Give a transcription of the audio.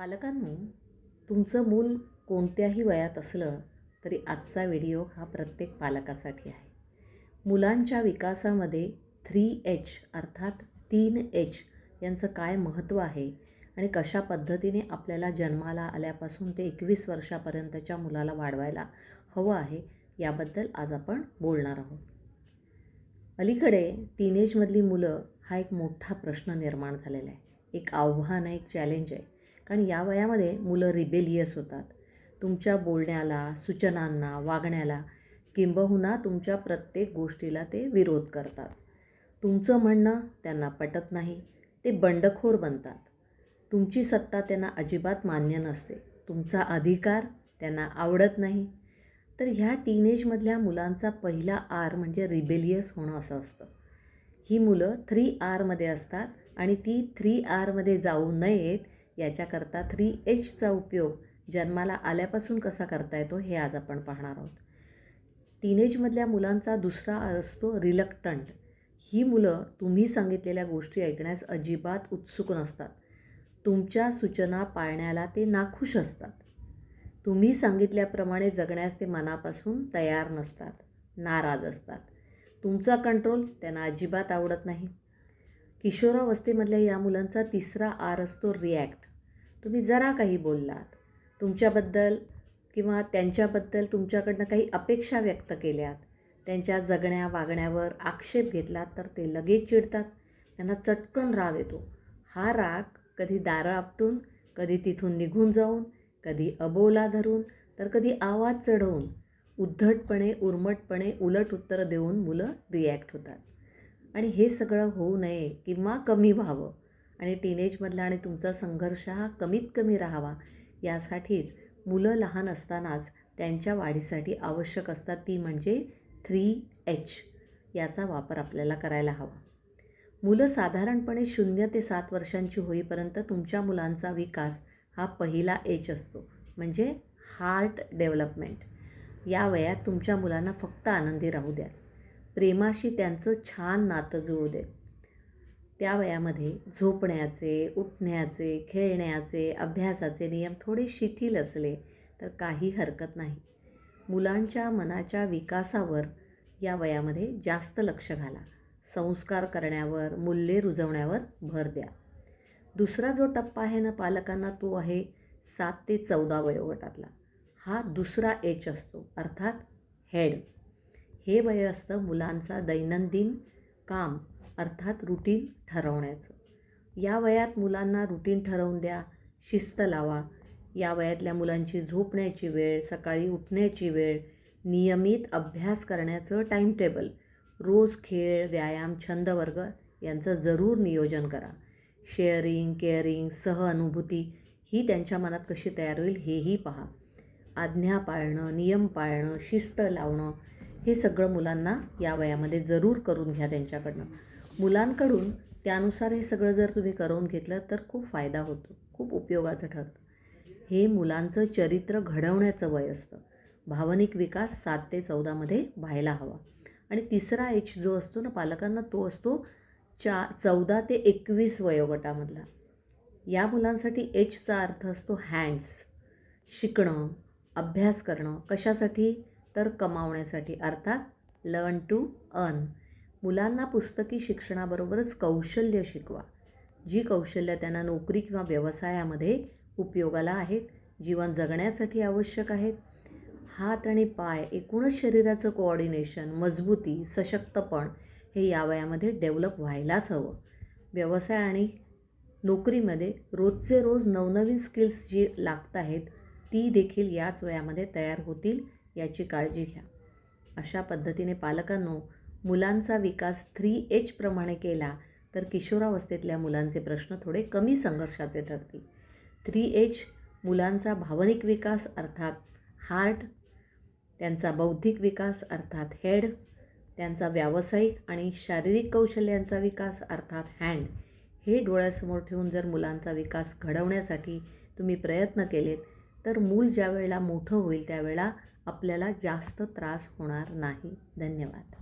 पालकांनो तुमचं मूल कोणत्याही वयात असलं तरी आजचा व्हिडिओ हा प्रत्येक पालकासाठी आहे. मुलांच्या विकासामध्ये थ्री एच अर्थात तीन एच यांचं काय महत्त्व आहे आणि कशा पद्धतीने आपल्याला जन्माला आल्यापासून ते एकवीस वर्षापर्यंतच्या मुलाला वाढवायला हवं आहे याबद्दल आज आपण बोलणार आहोत. अलीकडे टीनेजमधली मुलं हा एक मोठा प्रश्न निर्माण झालेला आहे. एक आव्हान आहे एक चॅलेंज आहे. कारण या वयामध्ये मुलं रिबेलियस होतात. तुमच्या बोलण्याला सूचनांना वागण्याला किंबहुना तुमच्या प्रत्येक गोष्टीला ते विरोध करतात. तुमचं म्हणणं त्यांना पटत नाही ते बंडखोर बनतात. तुमची सत्ता त्यांना अजिबात मान्य नसते. तुमचा अधिकार त्यांना आवडत नाही. तर ह्या टीनेजमधल्या मुलांचा पहिला आर म्हणजे रिबेलियस होणं असं असतं. ही मुलं थ्री आरमध्ये असतात आणि ती थ्री आरमध्ये जाऊ नयेत याच्याकरता थ्री एचचा उपयोग जन्माला आल्यापासून कसा करता येतो हे आज आपण पाहणार आहोत. टीनेजमधल्या मुलांचा दुसरा आर असतो रिलक्टंट ही मुलं तुम्ही सांगितलेल्या गोष्टी ऐकण्यास अजिबात उत्सुक नसतात. तुमच्या सूचना पाळण्याला ते नाखुश असतात. तुम्ही सांगितल्याप्रमाणे जगण्यास ते मनापासून तयार नसतात नाराज असतात. तुमचा कंट्रोल त्यांना अजिबात आवडत नाही. किशोरावस्थेमधल्या या मुलांचा तिसरा आर असतो रिॲक्ट तुम्ही जरा काही बोललात तुमच्याबद्दल किंवा त्यांच्याबद्दल तुमच्याकडनं काही अपेक्षा व्यक्त केल्यात त्यांच्या जगण्या वागण्यावर आक्षेप घेतला तर ते लगेच चिडतात. त्यांना चटकन राग येतो. हा राग कधी दारं आपटून कधी तिथून निघून जाऊन कधी अबोला धरून तर कधी आवाज चढवून उद्धटपणे उर्मटपणे उलट उत्तरं देऊन मुलं रिॲक्ट होतात. आणि हे सगळं होऊ नये किंवा कमी व्हावं आणि टीनेजमधला आणि तुमचा संघर्ष हा कमीत कमी राहावा. यासाठीच मुलं लहान असतानाच त्यांच्या वाढीसाठी आवश्यक असतात ती म्हणजे थ्री एच याचा वापर आपल्याला करायला हवा. मुलं साधारणपणे शून्य ते सात वर्षांची होईपर्यंत तुमच्या मुलांचा विकास हा पहिला एच असतो म्हणजे हार्ट डेव्हलपमेंट या वयात तुमच्या मुलांना फक्त आनंदी राहू द्या. प्रेमाशी त्यांचं छान नातं जुळू दे त्या वयामध्ये झोपण्याचे उठण्याचे खेळण्याचे अभ्यासाचे नियम थोडे शिथिल असले तर काही हरकत नाही. मुलांच्या मनाच्या विकासावर या वयामध्ये जास्त लक्ष घाला. संस्कार करण्यावर मूल्ये रुजवण्यावर भर द्या. दुसरा जो टप्पा आहे ना पालकांना तो आहे सात ते चौदा वयोगटातला. हा दुसरा एच असतो अर्थात हेड. हे वय असतं मुलांचा दैनंदिन काम अर्थात रुटीन ठरवण्याचं. या वयात मुलांना रुटीन ठरवून द्या शिस्त लावा. या वयातल्या मुलांची झोपण्याची वेळ सकाळी उठण्याची वेळ नियमित अभ्यास करण्याचं टाईमटेबल रोज खेळ व्यायाम छंद वर्ग यांचं जरूर नियोजन करा. शेअरिंग केअरिंग सहअनुभूती ही त्यांच्या मनात कशी तयार होईल हेही पहा. आज्ञा पाळणं नियम पाळणं शिस्त लावणं हे सगळं मुलांना या वयामध्ये जरूर करून घ्या त्यांच्याकडनं. मुलांकडून त्यानुसार हे सगळं जर तुम्ही करून घेतलं तर खूप फायदा होतो खूप उपयोगाचं ठरतं. हे मुलांचं चरित्र घडवण्याचं वय असतं. भावनिक विकास सात ते चौदामध्ये व्हायला हवा. आणि तिसरा एच जो असतो ना पालकांना तो असतो चा चौदा ते एकवीस वयोगटामधला. या मुलांसाठी एचचा अर्थ असतो हँड्स शिकणं अभ्यास करणं कशासाठी? तर कमावण्यासाठी. अर्थात लर्न टू अर्न मुलांना पुस्तकी शिक्षणाबरोबरच कौशल्य शिकवा जी कौशल्य त्यांना नोकरी किंवा व्यवसायामध्ये उपयोगाला आहेत जीवन जगण्यासाठी आवश्यक आहेत. हात आणि पाय एकूणच शरीराचं कोऑर्डिनेशन मजबूती सशक्तपण हे या वयामध्ये डेव्हलप व्हायलाच हवं. व्यवसाय आणि नोकरीमध्ये रोजचे रोज नवनवीन स्किल्स जी लागत आहेत ती देखील याच वयामध्ये तयार होतील याची काळजी घ्या. अशा पद्धतीने पालकांनो मुलांचा विकास थ्री एच प्रमाणे केला तर किशोरावस्थेतल्या मुलांचे प्रश्न थोडे कमी संघर्षाचे ठरतील. थ्री एच मुलांचा भावनिक विकास अर्थात हार्ट त्यांचा बौद्धिक विकास अर्थात हेड त्यांचा व्यावसायिक आणि शारीरिक कौशल्यांचा विकास अर्थात हँड हे डोळ्यासमोर ठेवून जर मुलांचा विकास घडवण्यासाठी तुम्ही प्रयत्न केलेत तर मूल ज्या वेळेला मोठं होईल त्यावेळेला आपल्याला जास्त त्रास होणार नाही. धन्यवाद.